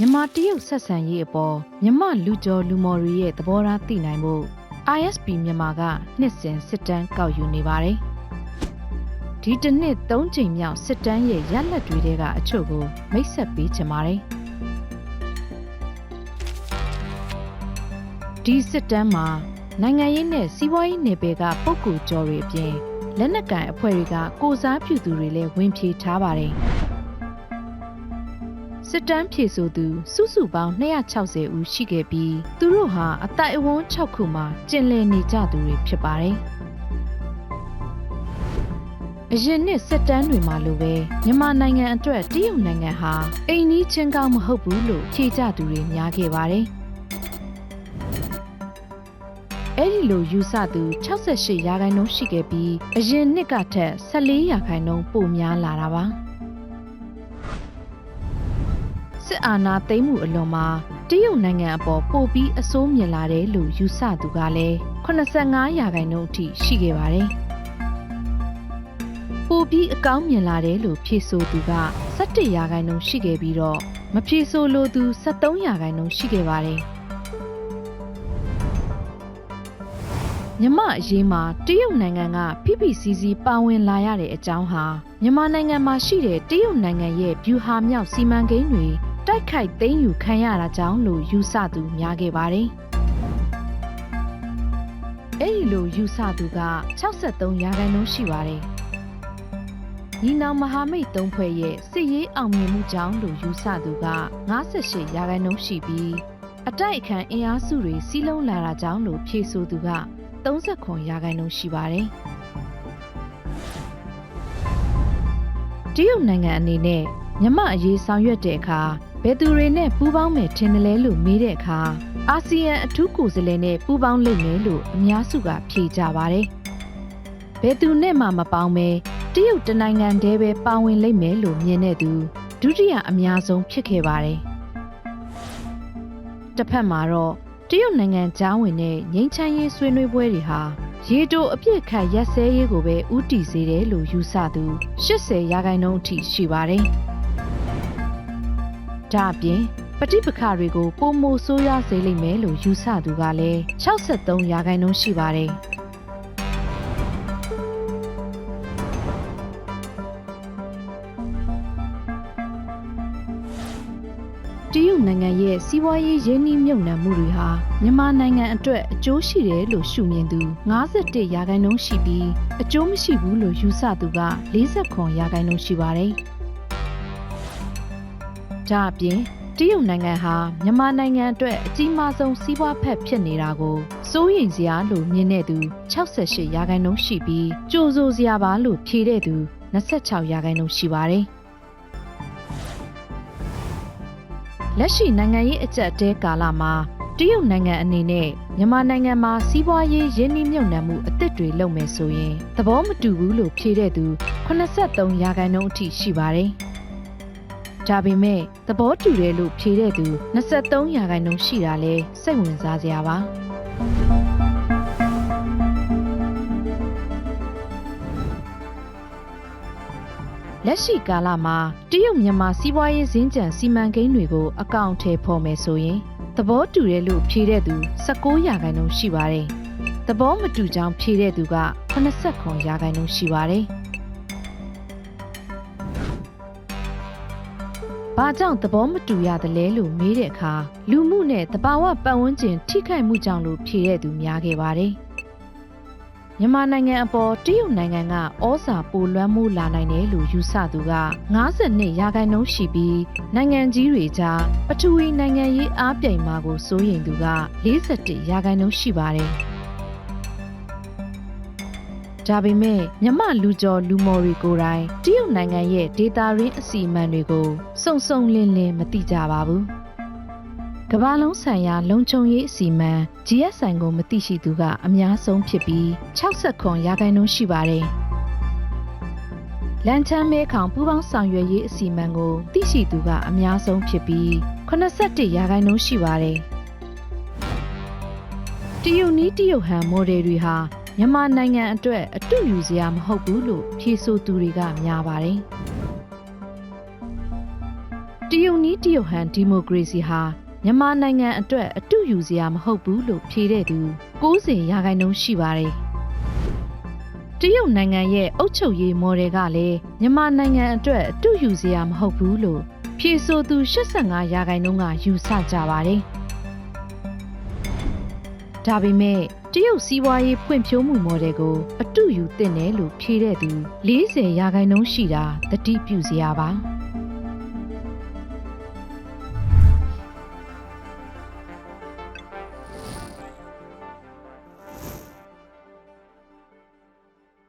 မြန်မာတရုတ်ဆက်ဆံရေးအပေါ်မြန်မာလူကျော်လူမော်တွေရဲ့သဘောထားသိနိုင်ဖို့ ISP မြန်မာကနှစ်စဉ်စစ်တမ်းကောက်ယူနေပါတယ်။ဒီတစ်နှစ်၃ချိန်မြောက်စစ်တမ်းရဲ့ရလဒ်တွေထဲကအချို့ကိုမိတ်ဆက်ပေးချင်ပါတယ်။ဒီစစ်တမ်းမှာနိုင်ငံရေးနဲ့စီးပွားရေးနယ်ပယ်ကပုဂ္ဂိုလ်ကျော်တွေအပြင်လက်နက်ကိုင်အဖွဲ့တွေကကိုစားပြုသူတွေလည်းဝင်ဖြေထားပါတယ်။ စစ်တမ်းဖြေဆိုသူစုစုပေါင်း260ဦးရှိခဲ့ပြီးသူတို့ဟာအတိုက်အဝန်း6ခုမှာကျင်လည်နေကြသူတွေဖြစ်ပါတယ်။အရင်နှစ်စစ်တမ်းတွေမှာလိုပဲမြန်မာနိုင်ငံအတွက်တရုတ်နိုင်ငံဟာအိမ်နီးချင်းကောင်းမဟုတ်ဘူးလို့ဖြေကြသူတွေများခဲ့ပါတယ်။အဲ့ဒီလိုယူဆသူ68ရာခိုင်နှုန်းရှိခဲ့ပြီးအရင်နှစ်ကထက်14ရာခိုင်နှုန်းပိုများလာတာပါ စစ်အာဏာသိမ်းမှုအလွန်မှာတရုတ်နိုင်ငံအပေါ်ပိုပြီးအဆိုးမြင်လာတယ်လို့ယူဆသူကလည်း85ရာခိုင်နှုန်းအထိရှိခဲ့ပါတယ်ပိုပြီးအကောင်းမြင်လာတယ်လို့ဖြေဆိုသူက17ရာခိုင်နှုန်းရှိခဲ့ပြီးတော့မဖြေဆိုလိုသူ73ရာခိုင်နှုန်းရှိခဲ့ပါတယ်မြမအရေးမှာတရုတ်နိုင်ငံကဖိဖိစီးစီးပါဝင်လာရတဲ့အကြောင်းဟာမြန်မာနိုင်ငံမှာရှိတဲ့တရုတ်နိုင်ငံရဲ့ဗျူဟာမြောက်စီမံကိန်းတွေ တိုက်ခိုက်သိမ်းယူခံရတာကြောင့်လို့ယူဆသူများခဲ့ပါတယ်။အဲ့ဒီလိုယူဆသူက63ရာခိုင်နှုန်းရှိပါတယ်။ညီနောင်မဟာမိတ်သုံးဖွဲ့ရဲ့စစ်ရေးအောင်မြင်မှုကြောင့်လို့ယူဆသူက58ရာခိုင်နှုန်းရှိပြီးအတိုက်အခံအင်အားစုတွေစီးလုံးလာတာကြောင့်လို့ဖြေဆိုသူက39ရာခိုင်နှုန်းရှိပါတယ်။တရုတ်နိုင်ငံအနေနဲ့မြမအရေးဆောင်ရွက်တဲ့အခါဘ ယ်သူတွေနဲ့ပူးပေါင်းမယ်ထင်တယ်လဲလို့မေးတဲ့အခါအာဆီယံအထူးကိုယ်စားလှယ်နဲ့ပူးပေါင်းလိမ့်မယ်လို့အများစုကဖြေကြပါတယ်။ဘယ်သူနဲ့မှမပေါင်းပဲတရုတ်တနိုင်ငံတည်းပဲပါဝင်လိမ့်မယ်လို့မြင်တဲ့သူဒုတိယအများဆုံးဖြစ်ခဲ့ပါတယ်။တစ်ဖက်မှာတော့တရုတ်နိုင်ငံကြားဝင်တဲ့ငိမ့်ချမ်းရေးဆွေးနွေးပွဲတွေဟာရေတိုအပြစ်ခတ်ရက်စဲရေးကိုပဲဥတီစေတယ်လို့ယူဆသူ80ရာခိုင်နှုန်းအထိရှိပါတယ်။ ဒါအပြင်ပဋိပက္ခတွေကိုပုံမိုဆိုးရစေလိမ့်မယ်လို့ယူဆသူကလည်း63ရာခိုင်နှုန်းရှိပါတယ်။တရုတ်နိုင်ငံရဲ့စီးပွားရေးရင်းနှီးမြှုပ်နှံမှုတွေဟာမြန်မာနိုင်ငံအတွက်အကျိုးရှိတယ်လို့ရှုမြင်သူ51ရာခိုင်နှုန်းရှိပြီးအကျိုးမရှိဘူးလို့ယူဆသူက49ရာခိုင်နှုန်းရှိပါတယ်။ ဒါအပြင်တရုတ်နိုင်ငံဟာမြန်မာနိုင်ငံအတွက်အကြီးမားဆုံးစီးပွားဖက်ဖြစ်နေတာကိုစိုးရိမ်စရာလို့မြင်တဲ့သူ68ရာခိုင်နှုန်းရှိပြီးကြိုဆိုစရာပါလို့ဖြေတဲ့သူ26ရာခိုင်နှုန်းရှိပါတယ်။လက်ရှိနိုင်ငံရေးအကြက်တဲကာလမှာတရုတ်နိုင်ငံအနေနဲ့မြန်မာနိုင်ငံမှာစီးပွားရေးရင်းနှီးမြှုပ်နှံမှုအသစ်တွေလုပ်မယ်ဆိုရင်သဘောမတူဘူးလို့ဖြေတဲ့သူ83ရာခိုင်နှုန်းအထိရှိပါတယ်။ ဒါပေမဲ့သဘောတူတယ်လို့ဖြေတဲ့သူ23ရာခိုင်နှုန်းရှိတာလဲစိတ်ဝင်စားစရာပါလက်ရှိကာလမှာတရုတ်မြန်မာစီးပွားရေးစင်းကြံစီမံကိန်းတွေကိုအကောင့်ထဲပေါ်မယ်ဆိုရင်သဘောတူတယ်လို့ဖြေတဲ့သူ19ရာခိုင်နှုန်းရှိပါတယ်။သဘောမတူကြောင်းဖြေတဲ့သူက89ရာခိုင်နှုန်းရှိပါတယ်။ ဘာကြောင့်သဘောမတူရသလဲလို့မေးတဲ့အခါလူမှုနဲ့တဘာဝပတ်ဝန်းကျင်ထိခိုက်မှုကြောင့်လို့ဖြေတဲ့သူများခဲ့ပါတယ်။မြန်မာနိုင်ငံအပေါ်တရုတ်နိုင်ငံကဩဇာပိုလွှမ်းမိုးလာနိုင်တယ်လို့ယူဆသူက52ရာခိုင်နှုန်းရှိပြီးနိုင်ငံကြီးတွေကြားပထဝီနိုင်ငံရေးအားပြိုင်မှာကိုစိုးရိမ်သူက41ရာခိုင်နှုန်းရှိပါတယ်။ ဒါပေမဲ့မြမလူကျော်လူမော်တွေကိုယ်တိုင်တရုတ်နိုင်ငံရဲ့ဒေတာရင်းအစီအမံတွေကိုစုံစုံလင်းလင်းမသိကြပါဘူး။ကမ္ဘာလုံးဆိုင်ရာလုံခြုံရေးအစီအမံ GSI ကိုမသိရှိသူကအများဆုံးဖြစ်ပြီး69ရာခိုင်နှုန်းရှိပါတယ်။လန်ချမ်းမဲခေါင်ပူးပေါင်းဆောင်ရွက်ရေးအစီအမံကိုသိရှိသူကအများဆုံးဖြစ်ပြီး81ရာခိုင်နှုန်းရှိပါတယ်။တရုတ်နီးတရုတ်ဟန်မော်ဒယ်တွေဟာ မြန်မာနိုင်ငံအတွက်အတူယူစရာမဟုတ်ဘူးလို့ဖြေဆိုသူတွေကများပါတယ်။တရုတ်နီးတရုတ်ဟန်ဒီမိုကရေစီဟာမြန်မာနိုင်ငံအတွက်အတူယူစရာမဟုတ်ဘူးလို့ဖြေတဲ့သူ90ရာခိုင်နှုန်းရှိပါတယ်တရုတ်နိုင်ငံရဲ့အုပ်ချုပ်ရေးမော်ဒယ်ကလည်းမြန်မာနိုင်ငံအတွက်အတူယူစရာမဟုတ်ဘူးလို့ဖြေဆိုသူ85ရာခိုင်နှုန်းကယူဆကြပါတယ် ဒါပေမဲ့တရုတ်စီးပွားရေးဖွံ့ဖြိုးမှုမော်ဒယ်ကို အတူယူသင့်တယ်လို့ဖြေတဲ့သူ40ရာခိုင်နှုန်းရှိတာသတိပြုစရာပါ